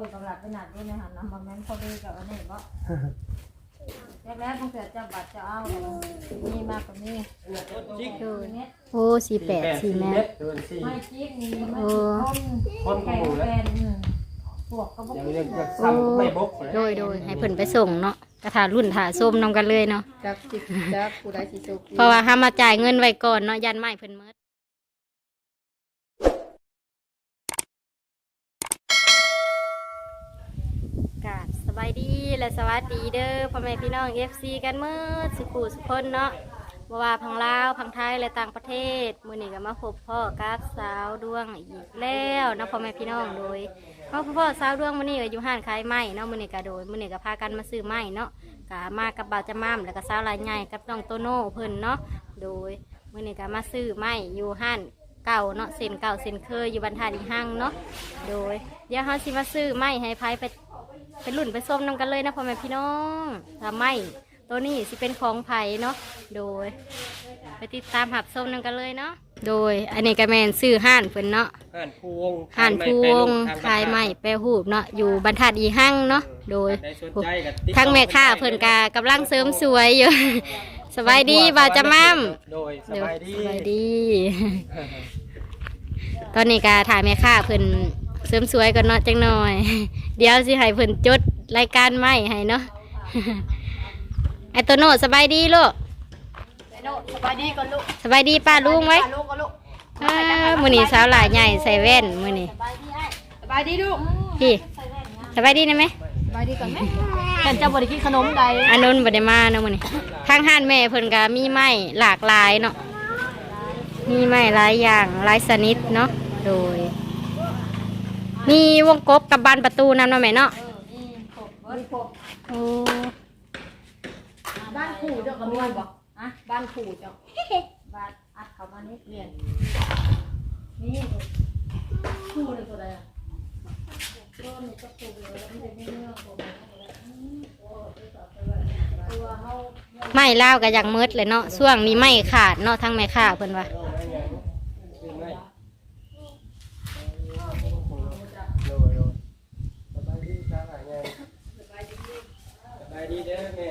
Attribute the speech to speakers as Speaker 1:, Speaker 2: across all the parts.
Speaker 1: ยกำลังไปหนัดด้วยนะฮะน้ำมันแม่นพอดีกับอันนี้ก็แรกๆต้องเกิดจะบัตรจะเอามีมากกว่านี้
Speaker 2: จิก
Speaker 1: คือเนี้ย
Speaker 3: โอ้สี่แปดสี่แมตร
Speaker 2: เดินสี่
Speaker 1: ไม่จิ๊กนี่ไม่
Speaker 3: เออ
Speaker 1: คน
Speaker 2: คน
Speaker 1: แข่ง
Speaker 2: หมู่แล้ว
Speaker 1: แฟนอืมพวกก็บอก
Speaker 2: ยังเรียกว่าซ้ำไม่บกเลย
Speaker 3: โดยโดยให้เพิ่นไปส่งเนาะกระถารุ่นถาส้มนำกันเลยเนาะ
Speaker 4: จักจิกจักผู้ใดสิสุก
Speaker 3: เพราะว่าห้ามมาจ่ายเงินไว้ก่อนเนาะยันไม่เพิ่นเมิดกราบสบาย ดีและสวัสดีเด้อพ่อแม่พี่น้อง FC กันเมื่อสุขุสุคนเนาะบ่ว่าพังลาวพังไทยและต่างประเทศมือนี้ก็มาพบพ่อกับสาวดวงอีกแล้วนาะพ่อแม่พี่น้องโดยมาพบพ่อสาวดวงมื้อนี้ก็อยู่ห้านขายไม้เนาะมือนี้ก็โดยมือนี้ก็พากันมาซื้อไม้เนาะก็มากับบ่าวจะม่ามแล้วก็สาวลายใหญ่กับน้องโตโน่เพิ่นเนาะโดยมือนี้ก็มาซื้อไม้อยู่ห้านเก่าเนาะเส้นเก่าเส้นเคยอยู่บรรทัดอีหังเนาะโดยเดี๋ยวเฮาสิมาซื้อไม้ให้ไผไป เป็นรุ่นไปส้มนำกันเลยนะพ่อแม่พี่น้องทำไม่ตัวนี้สิเป็นของไผ่เนาะโดย ไปติดตามหับส้มนำกันเลยเนาะโดย อันนี้ก็แมนซื้อห่านเพิ่นเนาะ
Speaker 2: ห่านพวง
Speaker 3: ห่านพวงขายไม้แปรหูบเนาะอยู่บรรทัดอีหั่งเนาะโดย
Speaker 2: ได้สนใจกับติดต่อ
Speaker 3: ทั้งแม่ค้าเพิ่นกากำลังเสริมสวยอยู่สบายดีบ่าวจะมั่ม
Speaker 2: โดยสบายดี
Speaker 3: สบายดีตอนนี้ก็ถ่ายแม่ค้าเพิ่น เสริมสวยก่อนเนาะจังหน่อย เดี๋ยวสิให้เพิ่นจดรายการใหม่ให้เนาะไอโตโน่สบายดีลูก
Speaker 4: โนสบายดีก่อนลูก
Speaker 3: สบายดีป้าลุงไว้
Speaker 4: ลูกก่อนลูก
Speaker 3: อ่ามื้อนี้สาวหลายใหญ่ใส่แว่นมื้อนี้
Speaker 4: สบายดีลูก
Speaker 3: พี่สบายดีนะไหม
Speaker 4: สบายดีก่อนไหมฉันจะบ่ได้กินขนมใด
Speaker 3: อานนท์บ่ได้มาเนาะมื้อนี้ทางห้านแม่เพิ่นก็มีไม้หลากหลายเนาะมีไม้หลายอย่างหลายชนิดเนาะโดย มีวงกบกับบานประตูนำเนาะแม่เนาะ
Speaker 4: มีพวก
Speaker 3: โอ้
Speaker 4: บ้านขู่เจ้าก็มีบ่อะบ้านขู่เจ้า
Speaker 1: บาทอัดเข้ามานิดเดียวนี่คู่เลยตัวใดอะตัวนี้ก็คู่เลยแล้วมันจะมีเนื้อตัวตัวเขา
Speaker 3: ไม้ลาวก็ยังมืดเลยเนาะช่วงนี้ไม้ขาดเนาะทั้งแม่ค้าเพิ่นว่า
Speaker 2: โดยโดยสบายดีสบายดีสบาย ดีเด้อแม่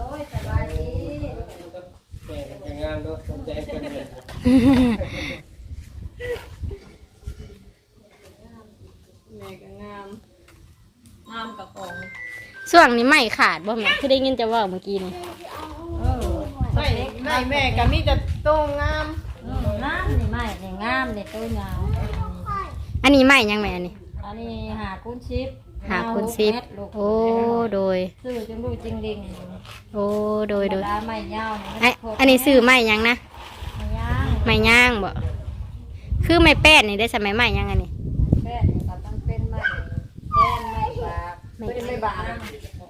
Speaker 1: โอ้ยสบายดี
Speaker 2: แม่แต่งงานด้วยสนใจกันเลย
Speaker 4: แม่ก็งามงามกับของ
Speaker 3: ช่วงนี้ไม้ขาดบ่แม่คือได้ยินจะเว่าเมื่อกี้นี่
Speaker 1: เออ
Speaker 4: ไม่ไม่แม่ก็มีแต่โตงาม
Speaker 1: เอองามนี่ไม่นี่งามนี่ตัวยาว
Speaker 3: อันนี้ไม้ยังแม่อันนี้
Speaker 1: อันนี้หาคูณชิป
Speaker 3: หาคุณซิป
Speaker 1: เมตรลูก
Speaker 3: โอ้โดย
Speaker 1: ซื้อจนลูกจริงดิง
Speaker 3: โอ้โดยโดย
Speaker 1: ดาไม่ยาว
Speaker 3: ไอ้อันนี้ซื้อไม้ยังนะ
Speaker 1: ไม่ย่าง
Speaker 3: ไม้ย่างบ่คือไม้แป้นนี่ได้สมัยไม้ยังอันนี้
Speaker 1: แป้นก็ต้องเป็นไม่แป้นไม่บาป
Speaker 3: ไม่
Speaker 4: ไม่ได้ไม่บาง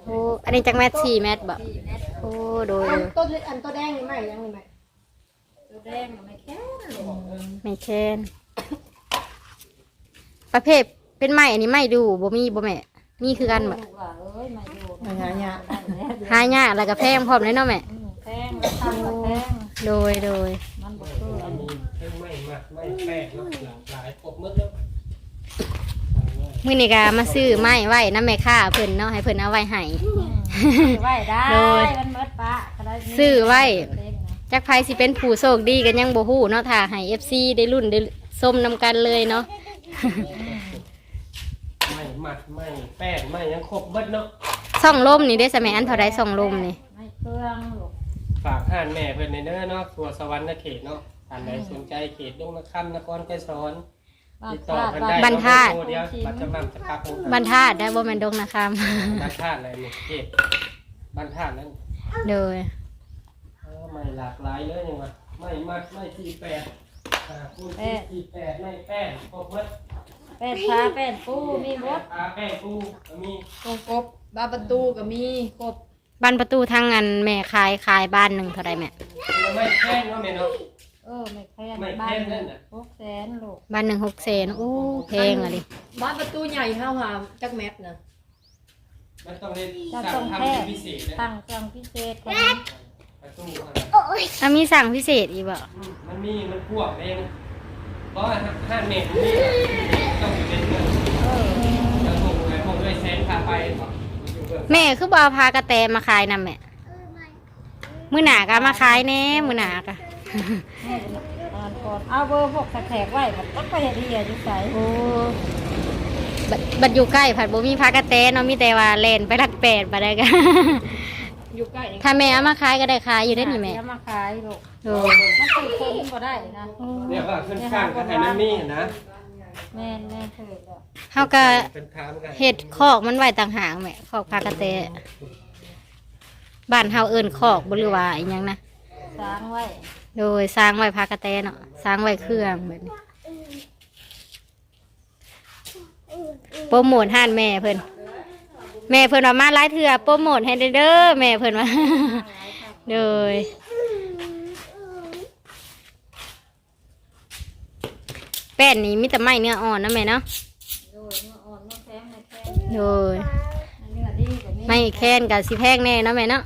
Speaker 3: โอ้อันนี้จักแมทสี่แมทบ่
Speaker 1: สี่เมตร
Speaker 3: โอ้โดย
Speaker 4: อั
Speaker 3: โด
Speaker 4: น
Speaker 3: ย
Speaker 4: ต้นอันต้นแดงนี่ไม่ยังนี่ไหม
Speaker 1: ตัวแดงไม่แค่ลูก
Speaker 3: ไม่แค้นประเภท เป็นไม้อันนี้ไม้ดูบ่มีบ่แม่ มีคือกันบ่
Speaker 1: ลูกว่าเอ้ยไม่อยู่
Speaker 4: ไม่หายาก
Speaker 3: หายากแล้วก็แพงพร้อมเลยเนาะแม่
Speaker 1: อืมแพงแล้วทำก็แพง
Speaker 3: โดยโดย
Speaker 1: มันบ่คืออันนี้
Speaker 2: ทั้งไม่มากไม่แป้งเนาะหลากหลายครบหมดแล้ว
Speaker 3: มื้อนี้ก็มาซื้อไม้ไว้นำแม่ค้าเพิ่นเนาะให้เพิ่นเอาไว้ให้
Speaker 1: ไหวได้
Speaker 3: โดย
Speaker 1: มันเมดปะก็ได้นี่
Speaker 3: ซื้อไว้
Speaker 1: เล็กนะ
Speaker 3: จักไผสิเป็นผู้โชคดีกันยังบ่ฮู้เนาะถ้าให้ FC ได้รุ่นได้ส้มนำกันเลยเนาะ
Speaker 2: ไม่หมัดไม่แป้งไม่ยังครบหมดเนาะ
Speaker 3: ส่องลมนี่ได้สมัยอันเท่าไรส่องลมนี่
Speaker 1: ไม่เครื่องลูก
Speaker 2: ฝากห่านแม่เพิ่นในเด้อเนาะตัวสวรรค์เขตเนาะท่านใดสนใจเขตดงนครนครไกรสอน
Speaker 1: บ้าน
Speaker 2: ติดต่อ
Speaker 1: ธาตุ
Speaker 2: เพิ่นได้
Speaker 3: บรรทัด
Speaker 2: เนาะเดียวบัตรจำนำจะพัก
Speaker 3: บรรทัดได้บ่แม่นดงนะครับ
Speaker 2: บรรทัดอะไรนี่เขตบรรทัดนั่น
Speaker 3: โดย
Speaker 2: เออไม่หลากหลายเลยยังวะไม่มัดไม่สี่แปดอ่าคูณสี่แปดไม่แป้งครบหมด
Speaker 1: แป้นฟ้าแป้นปูมีหมด
Speaker 2: ปลาแป้งปูก็มี
Speaker 4: วงกบบ้านประตูก็มีกบ
Speaker 3: บ้านประตูทางอันแม่ขายขายบ้านหนึ่งเท่าไรแม่
Speaker 2: ไม่แป้งเนาะแม่เนาะ
Speaker 1: เออไม่แพง
Speaker 2: ไม่แพง
Speaker 1: บ้าน
Speaker 2: นั่นน่ะ
Speaker 1: หกแสนลูก
Speaker 3: บ้านหนึ่งหกแสนโอ้แพงอะดิ
Speaker 4: บ้านประตูใหญ่เท่าหามจักแมทนะ
Speaker 2: มันต้องเล่น
Speaker 1: จะ
Speaker 2: สั่
Speaker 1: ต้องง
Speaker 2: ทำ
Speaker 1: แพ
Speaker 2: เป็น
Speaker 1: ง
Speaker 2: พิเศษนะ
Speaker 1: ตั้งเครื่องพิเศษกว่านี้
Speaker 2: ประตูอะ
Speaker 3: อะมีสั่งพิเศษอีกบ่
Speaker 2: มันมีมันพวกเอง เพราะว่าห้าเมตรนี่ต้องเป็นเงิน
Speaker 1: เออ
Speaker 2: แล้วพวกไอ้พวกเรื่อง
Speaker 3: แม่คือบ่เอาพากระแตมาขายนำแม่มื้อหน้าก็เอามาขายแหน่มื้อหน้าก็
Speaker 1: อ่านก่อนเอาเบอร์พวกแขกไว้แบบต้องไปเฮ็ดเหียอยู่ไส
Speaker 3: โอ้บัดบัดอยู่ใกล้ผัดบ่มีพากระแตเนาะมีแต่ว่าเล่นไปรักแปดบ่ได้ก็
Speaker 4: อยู่ใกล้นี่
Speaker 3: ถ้าแม่เอามาขายก็ได้ขายอยู่ได้อนี่แม่
Speaker 1: เอามาขายลูก
Speaker 3: โอ้
Speaker 1: มันติดคนบ่ได้นะ
Speaker 2: เนี่ยก็ขึ้นข้างก็ให้มันมีนะ
Speaker 1: แม่นแม่เคยแล้ว
Speaker 3: เฮาก็
Speaker 2: เป็นทามกัน
Speaker 3: เฮ็ดคอกมันไว้ต่างหากแม่คอกพากระแตบ้านเฮาเอิ้นคอกบ่หรือว่าอีหยังนะ
Speaker 1: สร้างไว้
Speaker 3: โดยสร้างไว้พากระแตเนาะสร้างไว้เครื่องแบบนี้โปรโมทห้านแม่เพิ่นแม่เพิ่นว่ามาหลายเถื่อโปรโมทให้เด้อแม่เพิ่นว่า โดย แป้นนี้มีแต่ไม้เนื้ออ่อนนะแม่เนาะ
Speaker 1: โดยเนื้ออ่อนเนื้อแข็งไม่แข็ง
Speaker 3: โดย
Speaker 1: เนื้อดีกว่านี้
Speaker 3: ไม่แค้นกับสิแพงแน่เนาะแม่เนาะ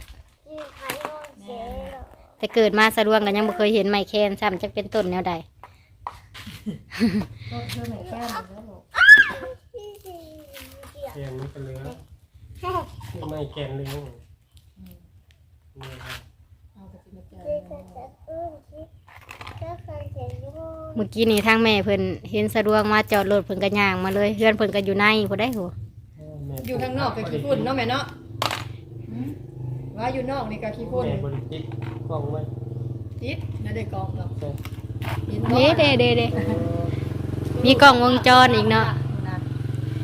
Speaker 3: แต่เกิดมาสะดวงกันยังบ่เคยเห็นไม้แค้นซ้ำจะเป็นต้นแนวใด
Speaker 1: ก็คือไม่แข็งแล้วลูก
Speaker 2: แกนมันก็เหลือที่ไม่แกนเหลืองนี่ครับ
Speaker 1: เอาไปกินเจอ
Speaker 3: เมื่อกี้นี่ทางแม่เพิ่นเห็นสะดวกมาจอดรถเพิ่นก็ย่างมาเลยเพื่อนเพิ่นก็อยู่ในผู้ได้หัว
Speaker 2: แม่
Speaker 4: อยู่ทางนอกก็ขี้ฝุ่นเนาะแม่เนาะว่าอยู่นอกนี่ก็ขี้ฝุ่น
Speaker 2: แม่บริจิตกล้องไว้
Speaker 4: ติดน่าได้กองเนาะ
Speaker 2: ใช่
Speaker 4: ติด
Speaker 3: เด้เด้เด้เด้มีกล้องวงจรอีกเนาะ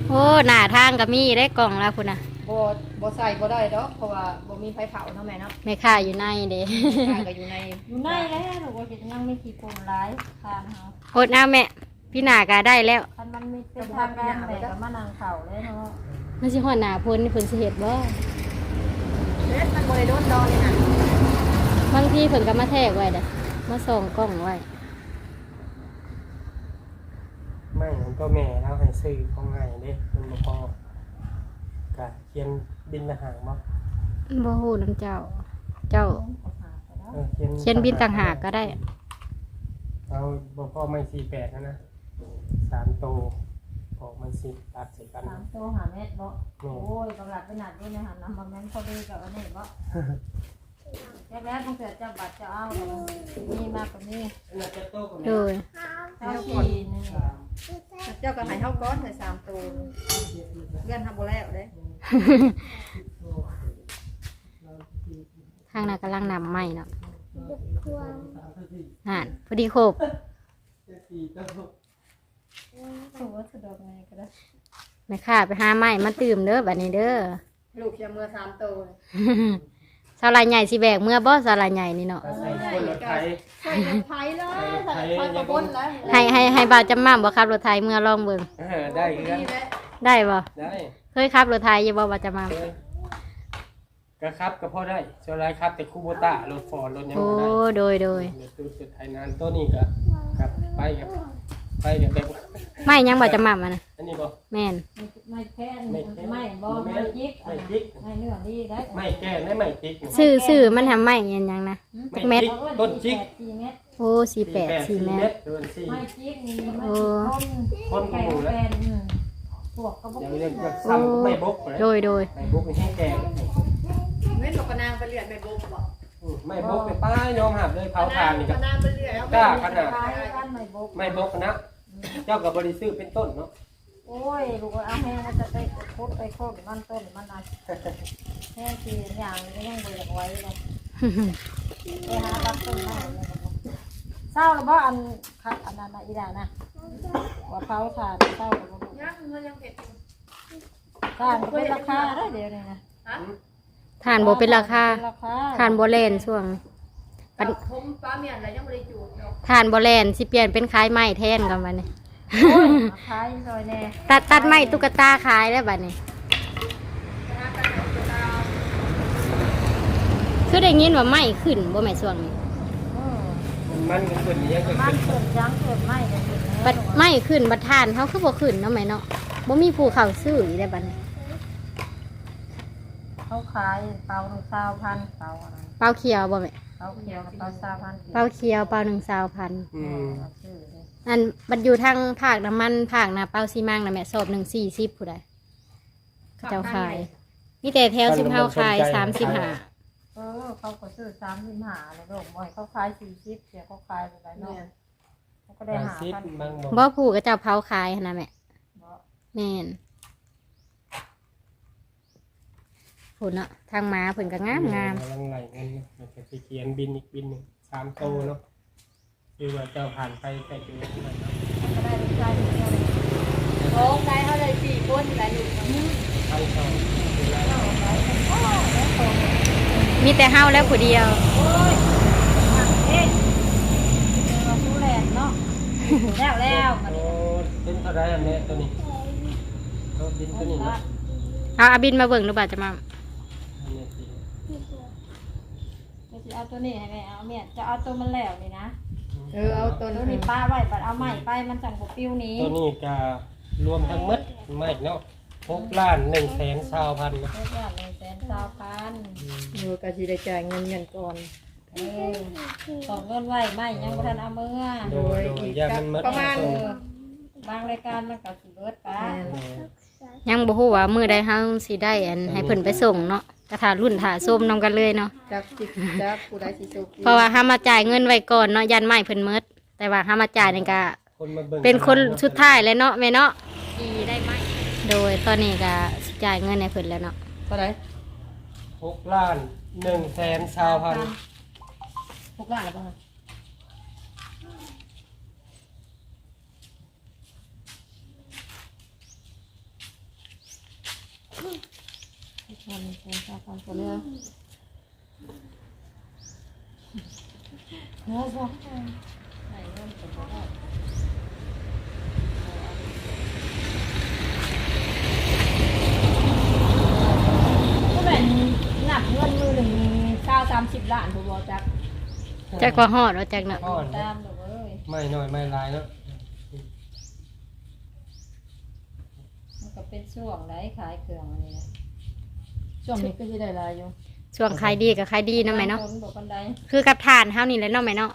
Speaker 3: โอ้หน้าทางก็มีได้กล้องแล้วพุ่นน่ะ
Speaker 4: บ่บ่ใส่บ่ได้ดอกเพราะว่าบ่มีไฟเผาเนาะแม่เนาะ
Speaker 3: แม่ค้าอยู่ในเด้
Speaker 4: ข้างก็อยู่ใน
Speaker 1: อยู่ในแล้วลูกว่าจะยังไม่ขี้โกงร้ายทานเฮา
Speaker 3: โคตรเอาแม่พี่หน้าก็ได้แล้ว
Speaker 1: คันมันมีเป็นทางการแต่ก็มานั่งเข่าเลยเนาะ
Speaker 3: มันสิฮอดหน้าเพิ่นนี่เพิ่นสิเฮ็ดบ่
Speaker 4: เฮ็ดมันบ่ได้โดนดอนเลยนะ
Speaker 3: บางทีเพิ่นก็มาแทรกไว้เด้อมาส่องกล้องไว้
Speaker 2: ไม่มันก็แม่แล้วให้ซื้อของง่ายเด้มันบ่พอ กะเขียนบินละหางบ่
Speaker 3: บ่ฮู้นํเจ้า เจ้า
Speaker 2: เออเขียน
Speaker 3: เขียนบินต่างหากก็ได้
Speaker 2: เอาบ่พอไม่สี่แปดนะนะสามโตออกมันสิตัดใส่กัน
Speaker 1: สามตัวหาเม็ดบ่โอ้ยกำลังไปหนักด้วยนะฮะน้ำมันแม่นพอดีกับอันนี้บ่แรกแล้วต้องเกิดจะบัดจะเอามีมากกว่านี้
Speaker 2: น่าจะโตกว่า
Speaker 3: โด
Speaker 2: นี้
Speaker 3: ย
Speaker 1: เท่าขี่นี่
Speaker 4: เจ้าก็ให้เฮาก้อนให้สามตัวเลื่อนทำบ่แล้วเด้
Speaker 3: ทางนั้นกำลังนำไม้เนาะนั่นพอดีครบ
Speaker 2: สี่โต
Speaker 1: ถือว่าสะดวกไงก็ได้
Speaker 3: แม่ค้าไปหาไม้มาตื่มเด้อบัดนี้เด้อ
Speaker 4: ลูกจะมือสามตัว
Speaker 3: สาลายใหญ่สิแบกเมื่อบ่สาลายใหญ่นี่เนาะ
Speaker 2: ก็ใส่คนรถไถ
Speaker 4: ใส่รถไถเลยใส่ไฟกระบนแล้ว
Speaker 3: ให้ให้ให้บ่าวจำม่ำบ่ขับรถไทยเมื่อลองเบิ่ง
Speaker 2: เออได้คือกัน
Speaker 4: นี่แหละ
Speaker 3: ได้บ่
Speaker 2: ได้
Speaker 3: เคยขับรถไทยอยู่บ่บ่าวจำม่
Speaker 2: เออก็ครับก็พอได้ส่วนไรครับ แต่คูโบต้ารถฟอร์ดรถำยัง
Speaker 3: โอ้
Speaker 2: บ่ได้
Speaker 3: โดยโดย
Speaker 2: เดี๋ยวตู้สุดท้ายนานตัวนี้ก็ครับไปกับไปกับแบบ
Speaker 3: ไม่ยังบ่าวจำม่ำอะนะ
Speaker 2: อันนี้บ่
Speaker 3: แม่น
Speaker 1: ไม่แค่ไม่บ่ไม่จิกไม่เนื้อดีได้
Speaker 2: ไม่แก้ได้ไม่ติ๊ก
Speaker 3: ซื้อซื้อมันทำไม้เงี้ยยังนะ
Speaker 2: ไม่
Speaker 3: เม็ด
Speaker 2: ติ๊กต้นจิก
Speaker 1: สี่เม็ด
Speaker 3: โอ้สี่แปดสี่เมตร
Speaker 2: เดือนสี่
Speaker 1: ไม่จิกนี่มัน
Speaker 2: คน
Speaker 1: แก่
Speaker 2: กู
Speaker 1: แฟ
Speaker 2: แล้ว
Speaker 1: น พวกก็บ่
Speaker 2: ยังเรียกว่าซ้ำไม่บกเลย
Speaker 3: โดยโดย
Speaker 2: ไม่บกเป็นแห้งแก่
Speaker 4: เว้นกับปะนางไปเลือดไปบุกบ่
Speaker 2: ไม่บกไปป้ายอมหับเลยเผาทานนี่
Speaker 4: ปะ
Speaker 2: ก็
Speaker 4: นางไปเลือดแล้ว
Speaker 2: กล้าขนาด
Speaker 1: คล้ายกันไม่บก
Speaker 2: ไม่บกนะ เจ้ากับบริซื้อเป็นต้นเนาะ
Speaker 1: โอ้ยลูกเอาแห้งจะไปคุดไปโคตรมันต้นมันอันแห้งทีอย่างก็ยังบ่อยากไว้เลยไปหาตัดต้นไม้เศร้าแล้วบ่อันคัดอันนั้นอีด่านะว่าเผาถ่านเศร้าแล้วบ่
Speaker 4: ยัง มันยังเผ็ดอยู่
Speaker 1: ถ่านเป็นราคาได้เดี๋ยวนี้นะ
Speaker 4: ฮะ
Speaker 3: ทานบ่เป็นราคา
Speaker 1: ราคา
Speaker 3: ทานบ่แลนช่วงปัน
Speaker 4: ผมป้าเมียนอะไรยังไม่ได้จูบดอก
Speaker 3: ทานบ่แลนสิเปลี่ยนเป็นขายไม้แทนกันบัดนี้
Speaker 1: ราคาซอยแน่
Speaker 3: ตัดตัดไม้ตุ๊กตาขายได้บัดนี้คือได้ยินว่าไม้ขึ้นบ่แม่ช่วงนี้
Speaker 2: มันขึ้นยัง
Speaker 1: มัน
Speaker 2: ขึ้น
Speaker 1: เกิดจังเกิดไม่ได้กิน
Speaker 3: บัดไม้ขึ้นบัดทานเฮาคือบ่ขึ้นเนาะแม่เนาะบ่มีผู้เข้าซื้ออีได้บัดนี้
Speaker 1: เขาขายเปาหนึ่งสาวพันเปาอะไร
Speaker 3: เปล่าเขียวบ่แม่
Speaker 1: เปาเขียวกับเปาสาวพัน
Speaker 3: เปล่าเขียวเปล่าหนึ่งสาวพัน
Speaker 2: อืม
Speaker 1: ชื่อเลย
Speaker 3: อันบัดอยู่ทางภาคน้ำมันภาคนาเปล่าซีมังนะแม่สอบหนึ่งสี่สิบผู้ใดเขาเจ้าขายมีแต่แถวสิบเฮาขายสามสิบห้า
Speaker 1: เออ เขาก็ซื้อสามสิบห้าเลยลูกบ่อยเขาขายสี่สิบเสียเขาขายไปไหนเนาะเขาก็ได้
Speaker 2: ห้า
Speaker 1: หา
Speaker 2: สิบ
Speaker 1: พัน
Speaker 2: บางบอก
Speaker 3: บ่ผูกก็เจ้าเผาขายหั่นนะแม่
Speaker 1: บ่
Speaker 3: แม่นผุนเนาะทางหมาเพิ่นก็งามงาม
Speaker 2: กำลังไหลเงินมันจะไปเขียนบินอีกบินหนึ่งสามโตเนาะคือว่าเจ้าผ่านไปแต่ดูนั่นเนาะ
Speaker 1: เขาก็ได้ลูกชายคนเดียวเลย
Speaker 4: โอ้ไกเขาเลยสี่คนอยู่แล้วอยู่
Speaker 2: ไปสองเวลา
Speaker 1: เอาไว้โอ้แล้วโตเลย
Speaker 3: มีแต่เฮาแล้วผู้เดียว
Speaker 1: โอ้ยหักเอ๊ะเออผู้แลนเนาะแล้วแล้วมัน
Speaker 2: โอ้เป็นเท่าไรอันเนี้ยตัวนี้รถบินตัวนี้เนาะ
Speaker 3: เอาอาบินมาเบิ่งดูบ่าจะมา
Speaker 2: อันเนี้ยสิ
Speaker 1: จะเอาตัวนี้ให้แม่เอาเมียจะเอาตัวมันแล้วนี่นะ
Speaker 4: เออเอาตัว
Speaker 1: ตัว
Speaker 4: นี้
Speaker 1: นี้ป้าไว้ปัดเอาใหม่ไปมันจังบ่ปิ้วหนี้
Speaker 2: ตัวนี้ก็รวมทั้งหมดไม่เนาะ หกล้านหนึ่งแสนสาวพันเนาะ
Speaker 1: เรียกว่าหนึ่งแสนสามพัน
Speaker 4: เออก็สิได้จ่ายเงินเงินก่อน
Speaker 1: เออส่งเงินไว้ไม่ยังบ่ทันเอามือ
Speaker 2: โดยโดยยามันหมด
Speaker 4: ประมาณ
Speaker 1: เออบางรายการมันก็สิเบิดไป
Speaker 2: เออ
Speaker 3: ยังบ่ฮู้ว่ามื้อใดเฮาสิได้อันให้เพิ่นไปส่งเนาะกระถารุ่นถาส้มนำกันเลยเนาะ
Speaker 4: จักสิจักผู้ใดสิสุข
Speaker 3: เพราะว่าเฮามาจ่ายเงินไว้ก่อนเนาะยันไม่เพิ่นหมดแต่ว่าเฮามาจ่ายนี่ก็
Speaker 2: คนมาเบิ่ง
Speaker 3: เป็นคนสุดท้ายแล้วเนาะแม่เนาะดีได้ไหม โดยตอนนี้ก็สิจ่ายเงินให้เพิ่นแล้วเนาะ
Speaker 4: เท่าไหร่
Speaker 2: หกล้านหนึ่งแสนสาวพัน
Speaker 4: หกล้านแล้วป่ะคะพันสองสามพันคนเนื้อเนื้อพอ
Speaker 1: ให้เงินก็บ่ได้ก็แม่นนับเงินมือหนึ่งเก้าสามสิบล้านผู้บ่จัก
Speaker 3: จักว่าฮอดว่าจักเนาะ
Speaker 2: อ่อน
Speaker 1: ตามลูกเอ้ย
Speaker 2: ไม่น้อยไม่หลายเนาะ
Speaker 1: มันก็เป็นช่วงไหนขายเครื่องอันนี้นะ
Speaker 4: ช่วงนี้ก็สิได้หลายอยู่
Speaker 3: ช่วงขายดีก็ขายดีเนาะแม่เนาะ
Speaker 1: บงคบอกกันใด
Speaker 3: คือกับทานเฮานี่แหละเนาะแม่เนาะ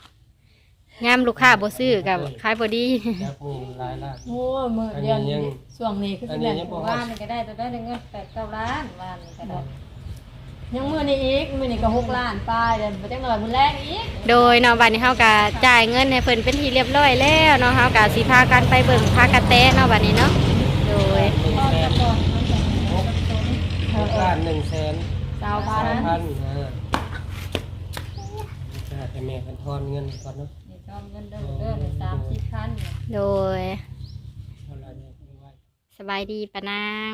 Speaker 3: ยามลูกค้าบ่ซื้อกับขายบ่ดี
Speaker 2: จับมือหลายล้าน
Speaker 4: โอ้ยมือ
Speaker 2: อัน
Speaker 4: เดื
Speaker 2: นี้
Speaker 4: อน
Speaker 2: ยัง
Speaker 4: ช่วงนี้คือ
Speaker 2: อั
Speaker 4: สิ
Speaker 2: นนี้
Speaker 4: แม่น
Speaker 2: ยังบ่
Speaker 1: ว่านนี่ก็ได้ตัวได้เงินแปดเก้าล้านว่านนี่ก็ได้
Speaker 4: ยังมือนี้อีกมือนี้ก็หกล้านป้ายเดือนไปจังหน่อยมือแรกอีก
Speaker 3: โดยเนาะบัดนี้เฮาก็จ่ายเงินให้เพิ่นเป็นที่เรียบร้อยแล้วเนาะเฮาก็สิพากันไปเบิ่งพากระแตเนาะบัดนี้เนาะโดย
Speaker 2: หนึ่ง
Speaker 1: พ่อ
Speaker 2: แส
Speaker 1: จะ
Speaker 2: น
Speaker 1: ก่อนมันจะหก
Speaker 2: หกล้านหนึ่งแสน
Speaker 4: สาวพั
Speaker 2: สานมพันนะจะให้แม่กันทอนเงินก่อนเนาะ
Speaker 1: นี่ชอบเงินเด้อเด้อเลยสามสิบพันเนี่ย
Speaker 3: โดย
Speaker 2: เท่าไหรเนี่ยไม่ไหว
Speaker 3: สบายดีปะนาง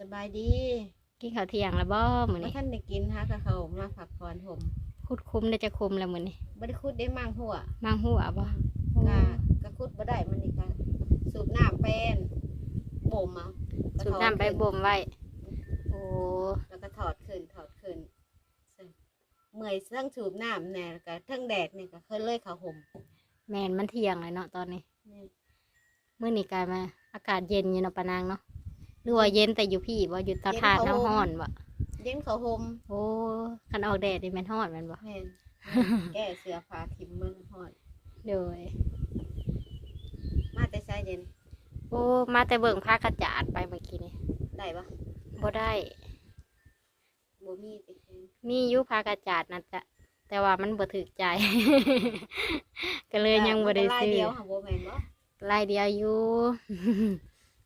Speaker 5: สบายดี
Speaker 3: กินข้าวเที่ยงแล้วบ่มื้อ
Speaker 5: เมื่อ
Speaker 3: นี้
Speaker 5: ท่านได้กินฮะกะเขามาผักผ่อนผม
Speaker 3: คุดคุ้มได้จะคุมแล้วมื้อนี้
Speaker 5: บริคุดได้มั่งหัว
Speaker 3: มางหัวบ่
Speaker 5: กะกะคุดบ่ได้มันนี่กะสูบน้ำเป็นบ่มเอาก็
Speaker 3: สูบน้ำไปบ่มไว้โอ้
Speaker 5: แล้วก็ถอดขึ้นถอดขึ้นเมื่อยเรื่องสูบน้ำแน่แล้วก็เทั้งแดดนี่ก็เคยเลยเขาห่ม
Speaker 3: แม่นมันเที่ยงเลยเนาะตอนนี้
Speaker 5: นี่
Speaker 3: มื้อนี้กลายมาอากาศเย็นอยู่เนาะปะนางเนาะ หรือว่าเย็นแต่อยู่พี่บ่อยู่เตาถ่านเนาะร้อนบ่
Speaker 5: เย็นเขาห่ม
Speaker 3: โอ้คันออกแดดนี่แม่นร้อนแม่นบ่
Speaker 5: แม่นแก้เสือผ้าทิมมันหอด
Speaker 3: โดย
Speaker 5: มาแต่ใช้เย็น
Speaker 3: โอ้มาแต่เบิ่งผ้ากระจาดไปเมื่อกี้นี่
Speaker 5: ได้ปะ
Speaker 3: บ่ได้
Speaker 5: บ่มีติ
Speaker 3: มีอยู่ผ้ากระจาดนั่นจ้ะแต่ว่ามันบ่ถูกใจ ก็เลยยังบ่ได้
Speaker 5: ลาย
Speaker 3: ซื้อ
Speaker 5: เดียวค่ะบ่แม่นบ่
Speaker 3: ลายเดียวอยู่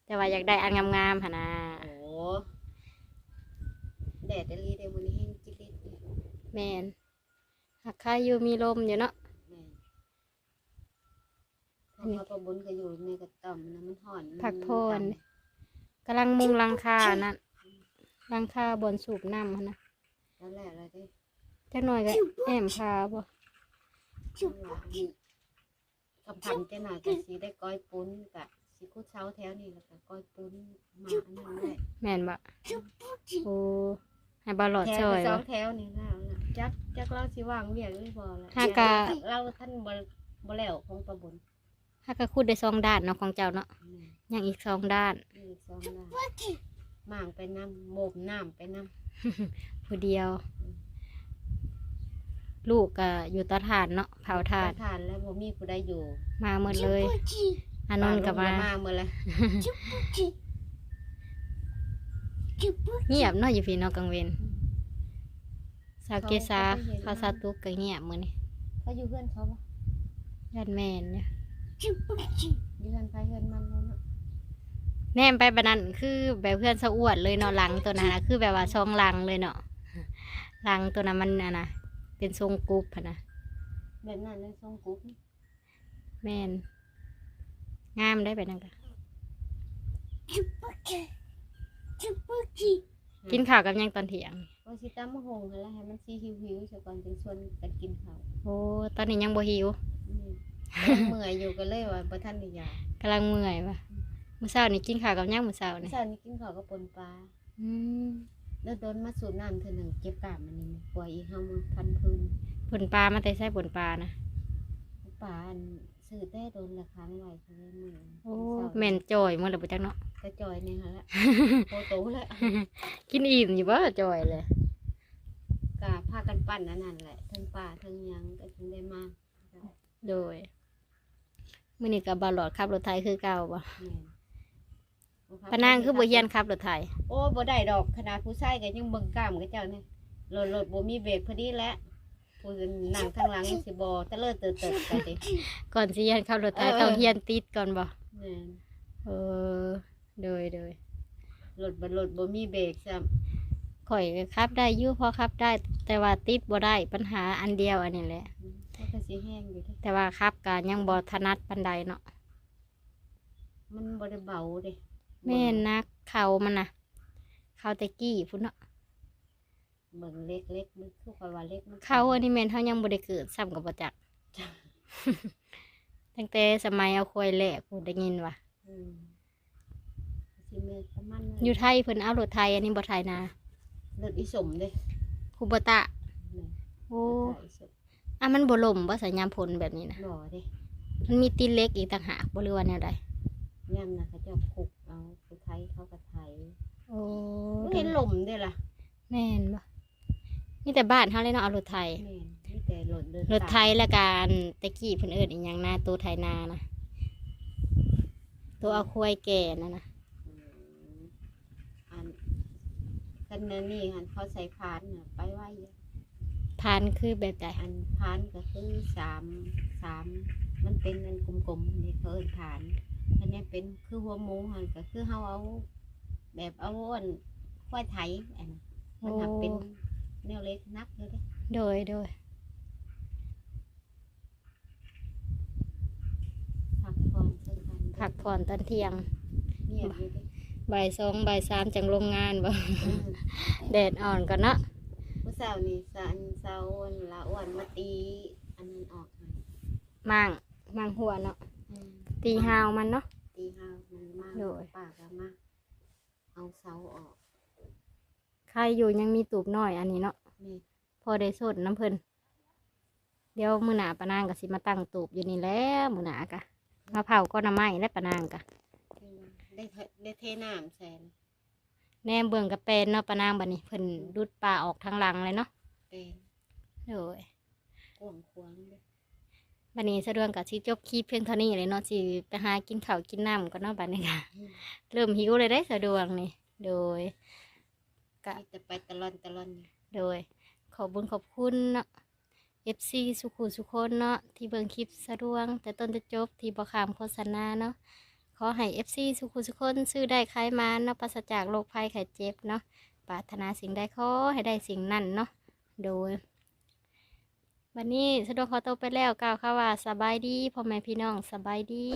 Speaker 3: แต่ว่าอยากได้อันงามๆหั่นนะ
Speaker 5: โอ้แดดได้ลีเดียวมื้อนี้แห้งจิลิดนี่
Speaker 3: แม่นหักใครอยู่มีลมอยู่เนาะ
Speaker 5: แม่นพอมาประบุญก็อยู่ในกระต่อมนะมันห่อน
Speaker 3: ผักโพนกำลังมุงหลังคานั่นหลังคาบนสูบน้ำหั่นนะ
Speaker 5: แล้วแหละอะไรได้
Speaker 3: จักหน่อยก็แอมพาบ่
Speaker 5: ข้างหลังนี่คำพันจะหน่อยก็สิได้ก้อยปุ้นกะสิคุด เช้าแถวนี่แล้วก็ก้อยปุ้นมาอันนั้นได้
Speaker 3: แม่นบ่โอ้ให้บ่หลอด
Speaker 5: แถ
Speaker 3: ซ
Speaker 5: ว
Speaker 3: อย
Speaker 5: สอ
Speaker 3: บ่
Speaker 5: งแถวนี่แล้วนะจักจักเราสิว่างเวียกหรือบ่ล่ะ
Speaker 3: หากะ
Speaker 5: เราท่านบ่บ่แล้วของประบุญ
Speaker 3: ถ้าก็คูดได้สองด้านเนาะของเจ้าเนาะ
Speaker 5: อืม
Speaker 3: ยังอีกสองด้าน
Speaker 5: นี่สองล่ะม่างไปน้ำโมมน้ำไปน้
Speaker 3: ผู้เดียว ลูกก็อยู่เตาถ่านเนาะเผาำถ่าน
Speaker 5: ทานแล้วบ่มีผู้ใดอยู่
Speaker 3: มาหมดเลย อานนท์ก็มา
Speaker 5: มาเมื่อไร
Speaker 3: เงียบเนาะอยู่พี่เนาะกลางเวนสาวเกษาข้าวสาตุกก็เงียบมื้อนี้
Speaker 5: เขาอยู่เพื่อนเขาปะ
Speaker 3: ญาติแม่นเนี่ย
Speaker 5: อยู่เพื่อนไปเพื่อนมันเลยเนาะ
Speaker 3: แนมไปบัดนั้นคือแบบเพื่อนสะอวดเลยเนาะหลังตัวนั้นนะคือแบบว่าช่องหลังเลยเนาะหลังตัวนั้นมันน่ะนะเป็นทรงกรุ๊ปหั้นนะ
Speaker 5: แบบนั้นเลยทรงกุ๊ก
Speaker 3: แม่น งามได้ไปนั่นกะกินข้าวกับหยังตอนเที่ยง
Speaker 5: ว่าสิตามมะฮงกันแล้วให้มันซีหิวหิวๆซะก่อนจึงชวนกันกินข้าว
Speaker 3: โอ้ตอนนี้ยังบ่หิว
Speaker 5: อืมเมื่อยอยู่กันเลยว่าบ่ทันได้ยากำ
Speaker 3: ลังเมื่อยปะมื้อเช้านี่กินข้าวกับหยังมื้อเช้านี่
Speaker 5: เช้านี้กินข้าวกับปนปลา
Speaker 3: อืม
Speaker 5: แล้วโดนมาสูบน้ำเธอหนึ่งเจ็บกล้ามมันนี่ปล่อยอีเฮามาพันพื้น
Speaker 3: ผลปลามาแต่ใส่ผลปลานะ
Speaker 5: ป่าอัน ซื้อแต่โดนราคาไม่ไหวเขาเลยมือ
Speaker 3: โอ้แม่นจ่อยมื้อละบ่จักเนาะ
Speaker 5: กระจอยเนี่ยฮะละโตโตแล้ว
Speaker 3: กินอิ่มอยู่บ่จ่อยเลย
Speaker 5: กาพากันปั้นอันนั้นแหละทั้งป่าทั้งหยังก็ถึงได้มา
Speaker 3: โดยมื้อนี้ก็บ่หลอดขับรถไถคือเก่าบ่
Speaker 5: แม่น
Speaker 3: ปะนางคือบ่เฮียนขับรถไถ
Speaker 5: โอ้บ่ได้ดอกขนาดผู้ชายก็ยังเบิ่งกล้ามกับเจ้าเนี่ยรถรถบ่มีเบรกพอดีแล้ว ผู้นั่งข้างหลังสิบ่ตะเลิดเติดเติดไปดิ
Speaker 3: ก่อนสิเฮียนขับรถไถ
Speaker 5: เออ
Speaker 3: ต้องเฮียนติดก่อนบ่
Speaker 5: แม่น
Speaker 3: เออโดยโดย
Speaker 5: รถบ่รถบ่มีเบรกซ้
Speaker 3: ข่อยก็ขับได้อยู่พอขับได้ แต่ว่าติดบ่ได้ปัญหาอันเดียวอันนี้แหละำ
Speaker 5: มันก็สิแห้งอยู่เด้
Speaker 3: แต่ว่าขับก็ยังบ่ถนัดปานใดเนาะ
Speaker 5: มันบ่ได้เบาเด้
Speaker 3: แม่นนักเขามันน่ะ เขาแตะกี้พุ่นเนาะ
Speaker 5: เบิ่งเล็กเล็กมันคือว่าเล็กมัน
Speaker 3: เขาอันนี้แม่นเฮายังบ่ได้เกิดซ้ำกับบ่จัก ตั้งแต่สมัยเอาควายแหลกพูดได้ยินว่า
Speaker 5: อืมสิแม่นประมาณนั้น
Speaker 3: อยู่ไทยเพิ่นเอารถไทยอันนี้บ่ไทยนะ
Speaker 5: รถอีสมเด้
Speaker 3: คูบตะ
Speaker 5: นี่
Speaker 3: โอ้
Speaker 5: รถอีสม
Speaker 3: อะมันบ่ล่มบ่สัญญาณผลแบบนี้นะ
Speaker 5: หล่อเด้
Speaker 3: มันมีตีนเล็กอีกต่างหากบ่รู้ว่าแนวใด
Speaker 5: ย่ำนะเขาเจะคุกเอาผู้ไทยเขาก็ไทย
Speaker 3: โอ้
Speaker 5: บ่เห็นลมเด้ล่ะ
Speaker 3: แม่นบ่ มีแต่บ้านเฮาเลยเนาะเอารถไทย
Speaker 5: แม่นมีแต่รถเดิน
Speaker 3: รถไทยและการตะกี้เพิ่นเอิ้นอีหยังนาตัวไทยนานะตัวเอาควายแก่นั่นนะ
Speaker 5: อืมอันคันนั้นนี่หันเขาใส่พานน่ะไปไว้อยู่
Speaker 3: พานคือแบบใด
Speaker 5: อันพานก็คือสามสามมันเป็นอันกลมๆนี่เขาเอิ้นพานอันนี้เป็นคือหัวหมูหันก็คือเฮาเอา แบบเอาอันควายไถอันนั้นมันหักเป็น แนวเล็กนักเลยเด้
Speaker 3: โดยโดย
Speaker 5: ผักผ่อนเช่นกัน
Speaker 3: พักผ่อนตอนเที่ยง
Speaker 5: เงียบอยู่เด้
Speaker 3: บ่ายสองบ่ายสามจังลงงานบ่
Speaker 5: อืม
Speaker 3: แดดอ่อนก่อนเนาะ
Speaker 5: ผู้สาวนี่สานสาวอ้วนละอ้วนมาตี อันนั้นออกให้
Speaker 3: มั่งมั่งหัวเนาะ
Speaker 5: อืม
Speaker 3: ตีหาวมันเนาะ
Speaker 5: ตีห้ามันมาก
Speaker 3: โดย
Speaker 5: ปากก็มาเอาเสาออก
Speaker 3: ใครอยู่ยังมีตูบน้อยอันนี้เนาะ
Speaker 5: นี่
Speaker 3: พอได้สดน้ำเพิ่นเดี๋ยวมื้อหน้าปะนางก็สิมาตั้งตูบอยู่นี่แหล้วมื้อหน้ากะมาเผาก็น้ำไม้และปะนางกะ
Speaker 5: ได้เทได้เทน้ำแสน
Speaker 3: แหนมเบิ่งกระเป็นเนาะปะนางบัดนี้เพิ่นดุดปลาออกทางหลังเลยเนาะ
Speaker 5: เป็น
Speaker 3: โดย
Speaker 5: กวางควางเด้อ
Speaker 3: บัดนี้สะดวกกับสิจบคลิปเพียงเท่านี้เลยเนาะสิไปหากินข้าวกินน้ำก่อนเนาะบัดนี้ค่ะ เริ่มหิวเลยได้สะดวกนี่โดย กะ
Speaker 5: มีแต่ไปตะลอนตะลอน
Speaker 3: โดย ขอบคุญขอบคุณเนาะ FC สุขุสุคนเนาะที่เบิ่งคลิปสะดวกแต่ต้นจะจบที่บ่ขามโฆษณาเนาะขอให้ FC สุขุสุคนซื้อได้ขายมาเนาะปราศจากโรคภัยไข้เจ็บเนาะปรารถนาสิ่งใดขอให้ได้สิ่งนั้นเนาะโดยวันนี้สะดวกขอตัวไปแล้วกล่าวค่ะว่าสบายดีพ่อแม่พี่น้องสบายดี